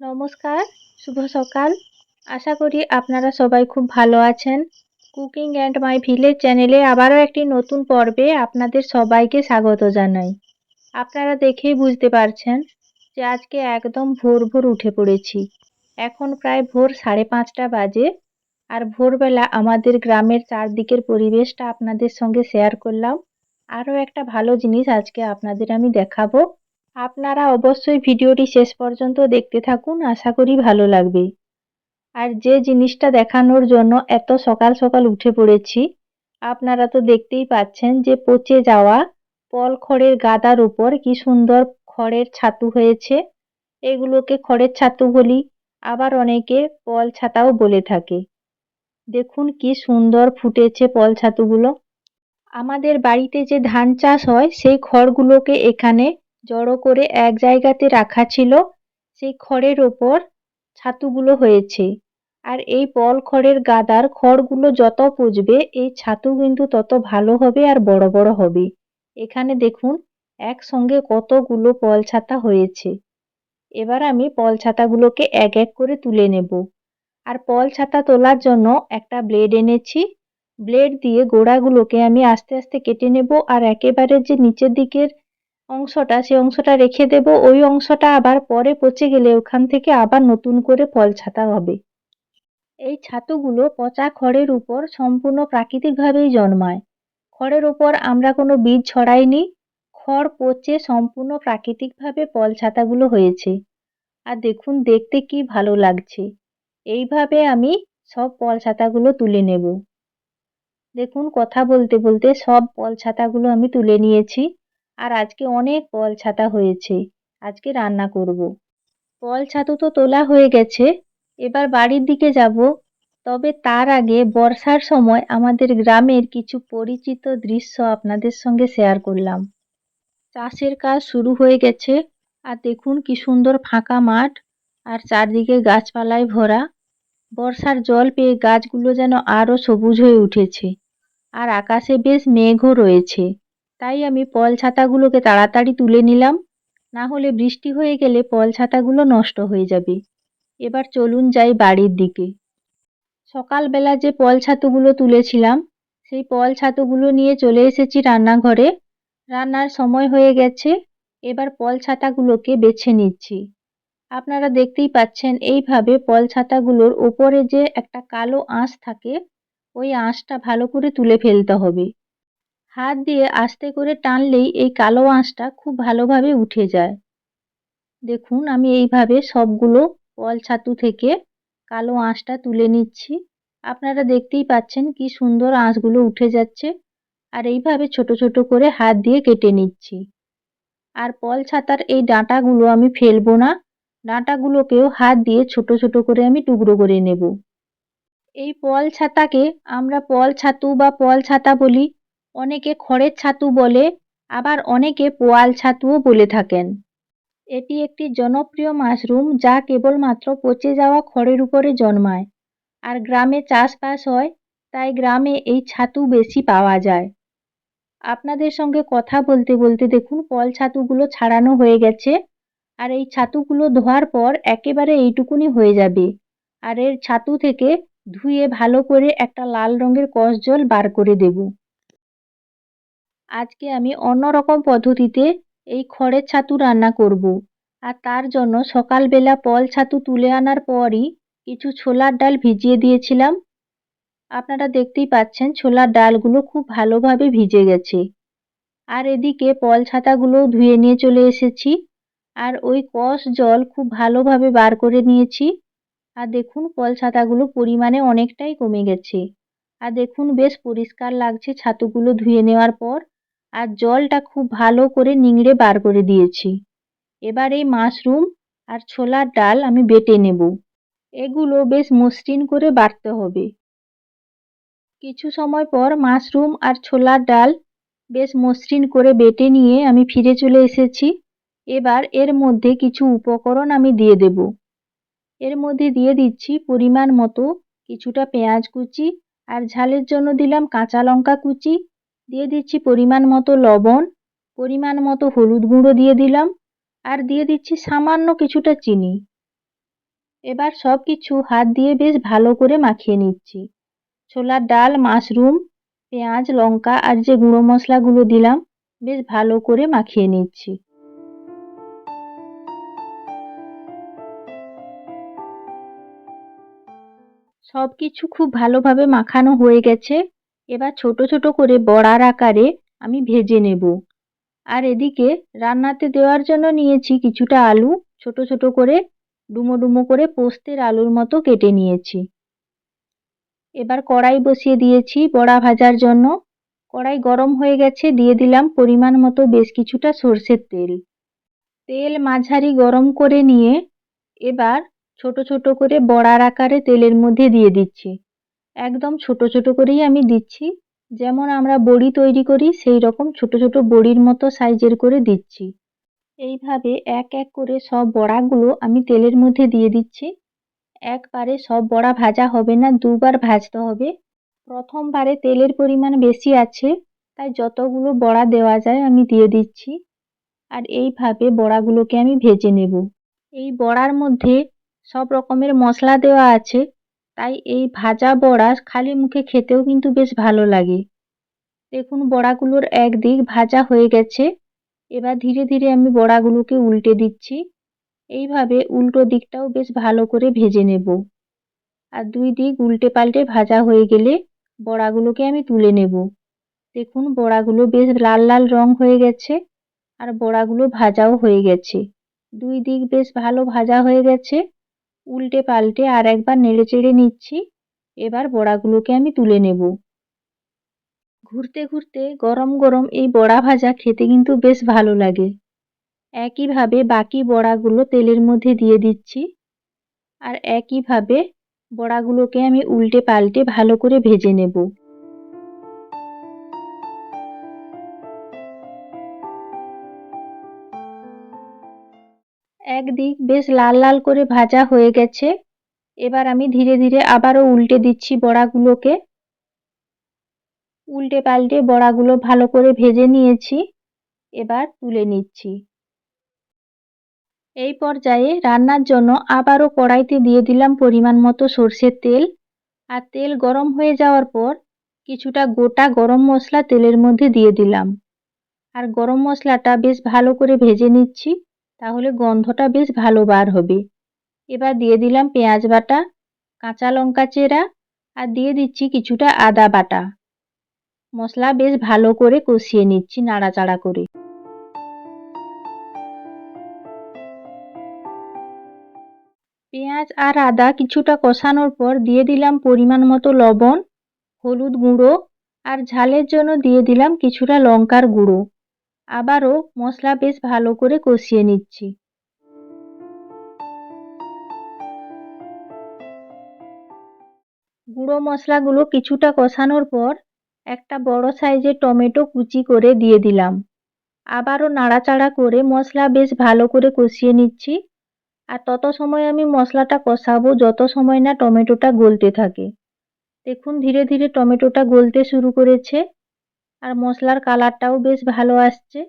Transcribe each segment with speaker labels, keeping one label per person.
Speaker 1: নমস্কার, শুভ সকাল। আশা করি আপনারা সবাই খুব ভালো আছেন। কুকিং অ্যান্ড মাই ভিলেজ চ্যানেলে আবারও একটি নতুন পর্বে আপনাদের সবাইকে স্বাগত জানাই। আপনারা দেখেই বুঝতে পারছেন যে আজকে একদম ভোর ভোর উঠে পড়েছি। এখন প্রায় ভোর সাড়ে পাঁচটা বাজে আর ভোরবেলা আমাদের গ্রামের চারদিকের পরিবেশটা আপনাদের সঙ্গে শেয়ার করলাম। আরও একটা ভালো জিনিস আজকে আপনাদের আমি দেখাবো। আপনারা অবশ্যই ভিডিওটি শেষ পর্যন্ত দেখতে থাকুন, আশা করি ভালো লাগবে। আর যে জিনিসটা দেখানোর জন্য এত সকাল সকাল উঠে পড়েছি, আপনারা তো দেখতেই পাচ্ছেন যে পচে যাওয়া পল খড়ের গাদার উপর কি সুন্দর খড়ের ছাতু হয়েছে। এগুলোকে খড়ের ছাতু বলি, আবার অনেকে পল ছাতাও বলে থাকে। দেখুন কি সুন্দর ফুটেছে পল ছাতুগুলো। আমাদের বাড়িতে যে ধান চাষ হয়, সেই খড়গুলোকে এখানে জড়ো করে এক জায়গাতে রাখা ছিল, সেই খড়ের ওপর ছাতুগুলো হয়েছে। আর এই পল খড়ের গাদার খড়গুলো যত পুজবে, এই ছাতু কিন্তু তত ভালো হবে আর বড় বড় হবে। এখানে দেখুন, একসঙ্গে কতগুলো পল ছাতা হয়েছে। এবার আমি পল ছাতাগুলোকে এক এক করে তুলে নেব। আর পল ছাতা তোলার জন্য একটা ব্লেড এনেছি। ব্লেড দিয়ে গোড়াগুলোকে আমি আস্তে আস্তে কেটে নেব আর একেবারে যে নিচের দিকের অংশটা সেই অংশটা রেখে দেব, ওই অংশটা আবার পরে পচে গেলে ওখান থেকে আবার নতুন করে ফল ছাতা হবে। এই ছাতুগুলো পচা খড়ের উপর সম্পূর্ণ প্রাকৃতিকভাবেই জন্মায়। খড়ের উপর আমরা কোনো বীজ ছড়াইনি, খড় পচে সম্পূর্ণ প্রাকৃতিকভাবে পল ছাতাগুলো হয়েছে। আর দেখুন, দেখতে কি ভালো লাগছে। এইভাবে আমি সব পল ছাতাগুলো তুলে নেব। দেখুন, কথা বলতে বলতে সব পল ছাতাগুলো আমি তুলে নিয়েছি। আর আজকে অনেক পল ছাতা হয়েছে। আজকে রান্না করব। পল ছাতু তো তোলা হয়ে গেছে। এবার বাড়ির দিকে যাব। তবে তার আগে বর্ষার সময় আমাদের গ্রামের কিছু পরিচিত দৃশ্য আপনাদের সঙ্গে শেয়ার করলাম। চাষের কাজ শুরু হয়ে গেছে। আর দেখুন কি সুন্দর ফাঁকা মাঠ আর চারদিকে গাছপালায় ভরা। বর্ষার জল পেয়ে গাছগুলো যেন আরও সবুজ হয়ে উঠেছে। আর আকাশে বেশ মেঘও রয়েছে। তাই আমি পল ছাতাগুলোকে তাড়াতাড়ি তুলে নিলাম। না হলে বৃষ্টি হয়ে গেলে পল ছাতাগুলো নষ্ট হয়ে যাবে। এবার চলুন যাই বাড়ির দিকে। সকালবেলা যে পল ছাতুগুলো তুলেছিলাম, সেই পল ছাতুগুলো নিয়ে চলে এসেছি রান্নাঘরে। রান্নার সময় হয়ে গেছে, এবার পল ছাতাগুলোকে বেছে নিচ্ছি। আপনারা দেখতেই পাচ্ছেন, এইভাবে পল ছাতাগুলোর ওপরে যে একটা কালো আঁশ থাকে, ওই আঁশটা ভালো করে তুলে ফেলতে হবে। হাত দিয়ে আস্তে করে টানলেই এই কালো আঁশটা খুব ভালোভাবে উঠে যায়। দেখুন, আমি এইভাবে সবগুলো পল ছাতু থেকে কালো আঁশটা তুলে নিচ্ছি। আপনারা দেখতেই পাচ্ছেন কি সুন্দর আঁশগুলো উঠে যাচ্ছে। আর এইভাবে ছোট ছোট করে হাত দিয়ে কেটে নিচ্ছি। আর পল ছাতার এই ডাঁটাগুলো আমি ফেলব না। ডাঁটাগুলোকেও হাত দিয়ে ছোট ছোট করে আমি টুকরো করে নেব। এই পল ছাতাকে আমরা পল ছাতু বা পল ছাতা বলি। অনেকে খড়ের ছাতু বলে, আবার অনেকে পোয়াল ছাতুও বলে থাকেন। এটি একটি জনপ্রিয় মাশরুম যা কেবলমাত্র পচে যাওয়া খড়ের উপরে জন্মায়। আর গ্রামে চাষবাস হয়, তাই গ্রামে এই ছাতু বেশি পাওয়া যায়। আপনাদের সঙ্গে কথা বলতে বলতে দেখুন, পল ছাতুগুলো ছাড়ানো হয়ে গেছে। আর এই ছাতুগুলো ধোয়ার পর একেবারে এইটুকুনি হয়ে যাবে। আর এর ছাতু থেকে ধুয়ে ভালো করে একটা লাল রঙের কষ জল বার করে দেব। আজকে আমি অন্যরকম পদ্ধতিতে এই খড়ের ছাতু রান্না করব। আর তার জন্য সকালবেলা পল ছাতু তুলে আনার পরই কিছু ছোলার ডাল ভিজিয়ে দিয়েছিলাম। আপনারা দেখতেই পাচ্ছেন ছোলার ডালগুলো খুব ভালোভাবে ভিজে গেছে। আর এদিকে পল ছাতাগুলোও ধুয়ে নিয়ে চলে এসেছি। আর ওই কষ জল খুব ভালোভাবে বার করে নিয়েছি। আর দেখুন পল ছাতাগুলো পরিমাণে অনেকটাই কমে গেছে। আর দেখুন বেশ পরিষ্কার লাগছে ছাতুগুলো ধুয়ে নেওয়ার পর। আর জলটা খুব ভালো করে নিংড়ে বার করে দিয়েছি। এবার এই মাশরুম আর ছোলার ডাল আমি বেটে নেব। এগুলো বেশ মসৃণ করে বাটতে হবে। কিছু সময় পর মাশরুম আর ছোলার ডাল বেশ মসৃণ করে বেটে নিয়ে আমি ফিরে চলে এসেছি। এবার এর মধ্যে কিছু উপকরণ আমি দিয়ে দেব। এর মধ্যে দিয়ে দিচ্ছি পরিমাণ মতো কিছুটা পেঁয়াজ কুচি আর ঝালের জন্য দিলাম কাঁচা লঙ্কা কুচি দিয়ে দিচ্ছি পরিমাণ মতো লবণ, পরিমাণ মতো হলুদ গুঁড়ো দিয়ে দিলাম আর দিয়ে দিচ্ছি সামান্য কিছুটা চিনি। এবার সব কিছু হাত দিয়ে বেশ ভালো করে মাখিয়ে নিচ্ছি। ছোলার ডাল, মাশরুম, পেঁয়াজ, লঙ্কা আর যে গুঁড়ো মশলাগুলো দিলাম, বেশ ভালো করে মাখিয়ে নিচ্ছি। সব কিছু খুব ভালোভাবে মাখানো হয়ে গেছে। এবার ছোট ছোট করে বড়ার আকারে আমি ভেজে নেব। আর এদিকে রান্নাতে দেওয়ার জন্য নিয়েছি কিছুটা আলু, ছোট ছোট করে ডুমো ডুমো করে পোস্তের আলুর মতো কেটে নিয়েছি। এবার কড়াই বসিয়ে দিয়েছি বড়া ভাজার জন্য। কড়াই গরম হয়ে গেছে, দিয়ে দিলাম পরিমাণ মতো বেশ কিছুটা সর্ষের তেল। তেল মাঝারি গরম করে নিয়ে এবার ছোট ছোট করে বড়ার আকারে তেলের মধ্যে দিয়ে দিচ্ছি। একদম ছোট ছোট করেই আমি দিচ্ছি। যেমন আমরা বড়ি তৈরি করি, সেই রকম ছোট ছোট বড়ির মতো সাইজের করে দিচ্ছি। এইভাবে এক এক করে সব বড়াগুলো আমি তেলের মধ্যে দিয়ে দিচ্ছি। একবারে সব বড়া ভাজা হবে না, দুবার ভাজতে হবে। প্রথমবারে তেলের পরিমাণ বেশি আছে, তাই যতগুলো বড়া দেওয়া যায় আমি দিয়ে দিচ্ছি। আর এইভাবে বড়াগুলোকে আমি ভেজে নেব। এই বড়ার মধ্যে সব রকমের মশলা দেওয়া আছে তাই এই ভাজা বড়া খালি মুখে খেতেও কিন্তু বেশ ভালো লাগে। দেখুন বড়াগুলোর একদিক ভাজা হয়ে গেছে। এবার ধীরে ধীরে আমি বড়াগুলোকে উল্টে দিচ্ছি। এইভাবে উল্টো দিকটাও বেশ ভালো করে ভেজে নেব। আর দুই দিক উল্টে পাল্টে ভাজা হয়ে গেলে বড়াগুলোকে আমি তুলে নেব। দেখুন বড়াগুলো বেশ লাল লাল রং হয়ে গেছে আর বড়াগুলো ভাজাও হয়ে গেছে। দুই দিক বেশ ভালো ভাজা হয়ে গেছে। উল্টে পাল্টে আর একবার নেড়ে চেড়ে নিচ্ছি। এবার বড়াগুলোকে আমি তুলে নেব। ঘুরতে ঘুরতে গরম গরম এই বড়া ভাজা খেতে কিন্তু বেশ ভালো লাগে। একইভাবে বাকি বড়াগুলো তেলের মধ্যে দিয়ে দিচ্ছি। আর একইভাবে বড়াগুলোকে আমি উল্টে পাল্টে ভালো করে ভেজে নেব। একদিক বেশ লাল লাল করে ভাজা হয়ে গেছে। এবার আমি ধীরে ধীরে আবারও উল্টে দিচ্ছি বড়াগুলোকে। উল্টে পাল্টে বড়াগুলো ভালো করে ভেজে নিয়েছি। এবার তুলে নিচ্ছি। এই পর্যায়ে রান্নার জন্য আবারও কড়াইতে দিয়ে দিলাম পরিমাণ মতো সর্ষের তেল। আর তেল গরম হয়ে যাওয়ার পর কিছুটা গোটা গরম মশলা তেলের মধ্যে দিয়ে দিলাম। আর গরম মশলাটা বেশ ভালো করে ভেজে নিচ্ছি। তাহলে গন্ধটা বেশ ভালো বার হবে। এবার দিয়ে দিলাম পেঁয়াজ বাটা, কাঁচা লঙ্কা চেরা আর দিয়ে দিচ্ছি কিছুটা আদা বাটা। মশলা বেশ ভালো করে কষিয়ে নিচ্ছি নাড়াচাড়া করে। পেঁয়াজ আর আদা কিছুটা কষানোর পর দিয়ে দিলাম পরিমাণ মতো লবণ, হলুদ গুঁড়ো আর ঝালের জন্য দিয়ে দিলাম কিছুটা লঙ্কার গুঁড়ো। আবারও মশলা বেশ ভালো করে কষিয়ে নিচ্ছি। গুঁড়ো মশলাগুলো কিছুটা কষানোর পর একটা বড় সাইজের টমেটো কুচি করে দিয়ে দিলাম। আবারও নাড়াচাড়া করে মশলা বেশ ভালো করে কষিয়ে নিচ্ছি। আর তত সময় আমি মশলাটা কষাবো যত সময় না টমেটোটা গলতে থাকে। দেখুন ধীরে ধীরে টমেটোটা গলতে শুরু করেছে। আর মশলার কালারটাও বেশ ভালো আসছে।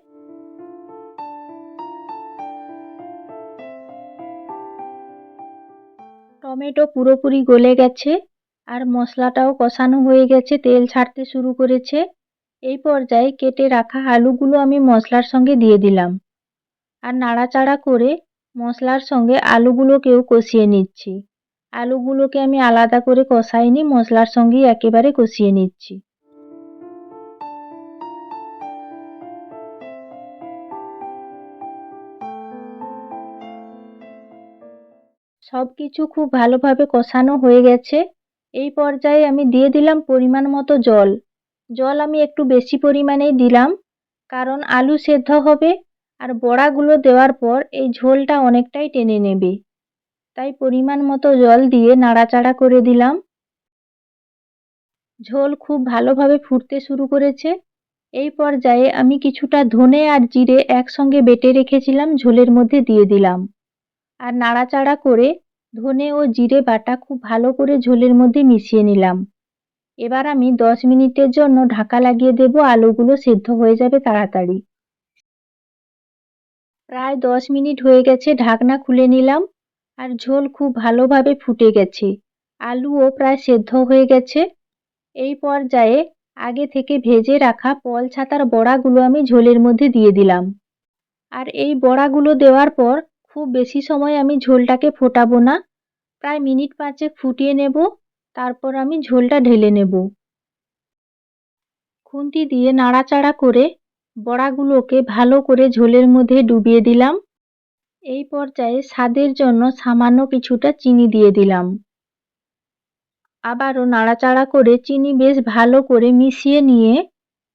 Speaker 1: টমেটো পুরোপুরি গলে গেছে আর মশলাটাও কষানো হয়ে গেছে, তেল ছাড়তে শুরু করেছে। এই পর্যায়ে কেটে রাখা আলুগুলো আমি মশলার সঙ্গে দিয়ে দিলাম। আর নাড়াচাড়া করে মশলার সঙ্গে আলুগুলোকেও কষিয়ে নিচ্ছি। আলুগুলোকে আমি আলাদা করে কষাইনি, মশলার সঙ্গেই একেবারে কষিয়ে নিচ্ছি। সব কিছু খুব ভালোভাবে কষানো হয়ে গেছে। এই পর্যায়ে আমি দিয়ে দিলাম পরিমাণ মতো জল। জল আমি একটু বেশি পরিমাণেই দিলাম, কারণ আলু সেদ্ধ হবে আর বড়াগুলো দেওয়ার পর এই ঝোলটা অনেকটাই টেনে নেবে। তাই পরিমাণ মতো জল দিয়ে নাড়াচাড়া করে দিলাম। ঝোল খুব ভালোভাবে ফুটতে শুরু করেছে। এই পর্যায়ে আমি কিছুটা ধনে আর জিরে একসঙ্গে বেটে রেখেছিলাম, ঝোলের মধ্যে দিয়ে দিলাম। আর নাড়াচাড়া করে ধনে ও জিরে বাটা খুব ভালো করে ঝোলের মধ্যে মিশিয়ে নিলাম। এবার আমি দশ মিনিটের জন্য ঢাকা লাগিয়ে দেব আলুগুলো সেদ্ধ হয়ে যাবে তাড়াতাড়ি। প্রায় দশ মিনিট হয়ে গেছে ঢাকনা খুলে নিলাম আর ঝোল খুব ভালোভাবে ফুটে গেছে। আলুও প্রায় সেদ্ধ হয়ে গেছে। এই পর্যায়ে আগে থেকে ভেজে রাখা পল ছাতার বড়াগুলো আমি ঝোলের মধ্যে দিয়ে দিলাম। আর এই বড়াগুলো দেওয়ার পর খুব বেশি সময় আমি ঝোলটাকে ফোটাবো না। প্রায় মিনিট পাঁচেক ফুটিয়ে নেব, তারপর আমি ঝোলটা ঢেলে নেব। খুন্তি দিয়ে নাড়াচাড়া করে বড়াগুলোকে ভালো করে ঝোলের মধ্যে ডুবিয়ে দিলাম। এই পর্যায়ে স্বাদের জন্য সামান্য কিছুটা চিনি দিয়ে দিলাম। আবারও নাড়াচাড়া করে চিনি বেশ ভালো করে মিশিয়ে নিয়ে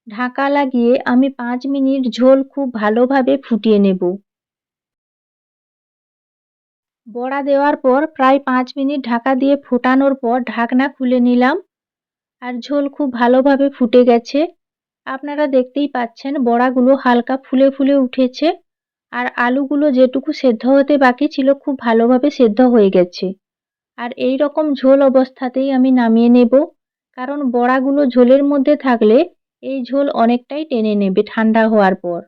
Speaker 1: ঢাকা লাগিয়ে আমি পাঁচ মিনিট ঝোল খুব ভালোভাবে ফুটিয়ে নেব। বড়া দেওয়ার পর প্রায় পাঁচ মিনিট ঢাকা দিয়ে ফোটানোর পর ঢাকনা খুলে নিলাম। আর ঝোল খুব ভালোভাবে ফুটে গেছে। আপনারা দেখতেই পাচ্ছেন বড়াগুলো হালকা ফুলে ফুলে উঠেছে। আর আলুগুলো যেটুকু সেদ্ধ হতে বাকি ছিল খুব ভালোভাবে সেদ্ধ হয়ে গেছে। আর এই রকম ঝোল অবস্থাতেই আমি নামিয়ে নেব। কারণ বড়াগুলো ঝোলের মধ্যে থাকলে এই ঝোল অনেকটাই টেনে নেবে ঠান্ডা হওয়ার পর।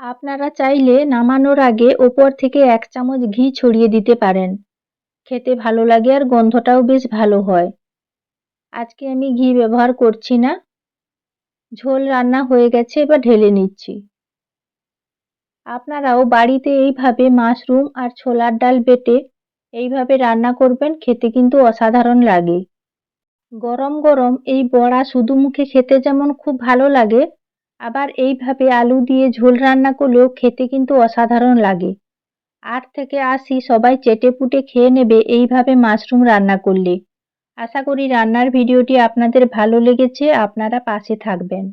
Speaker 1: আপনারা চাইলে নামানোর আগে ওপর থেকে এক চামচ ঘি ছড়িয়ে দিতে পারেন। খেতে ভালো লাগে আর গন্ধটাও বেশ ভালো হয়। আজকে আমি ঘি ব্যবহার করছি না। ঝোল রান্না হয়ে গেছে, এবার ঢেলে নিচ্ছি। আপনারাও বাড়িতে এইভাবে মাশরুম আর ছোলার ডাল বেটে এইভাবে রান্না করবেন, খেতে কিন্তু অসাধারণ লাগে। গরম গরম এই বড়া শুধু মুখে খেতে যেমন খুব ভালো লাগে আবার এইভাবে আলু দিয়ে ঝোল রান্না করলেও খেতে কিন্তু অসাধারণ লাগে। আট থেকে আশি সবাই চেটে পুটে খেয়ে নেবে এইভাবে মাশরুম রান্না করলে। আশা করি রান্নার ভিডিওটি আপনাদের ভালো লেগেছে, আপনারা পাশে থাকবেন।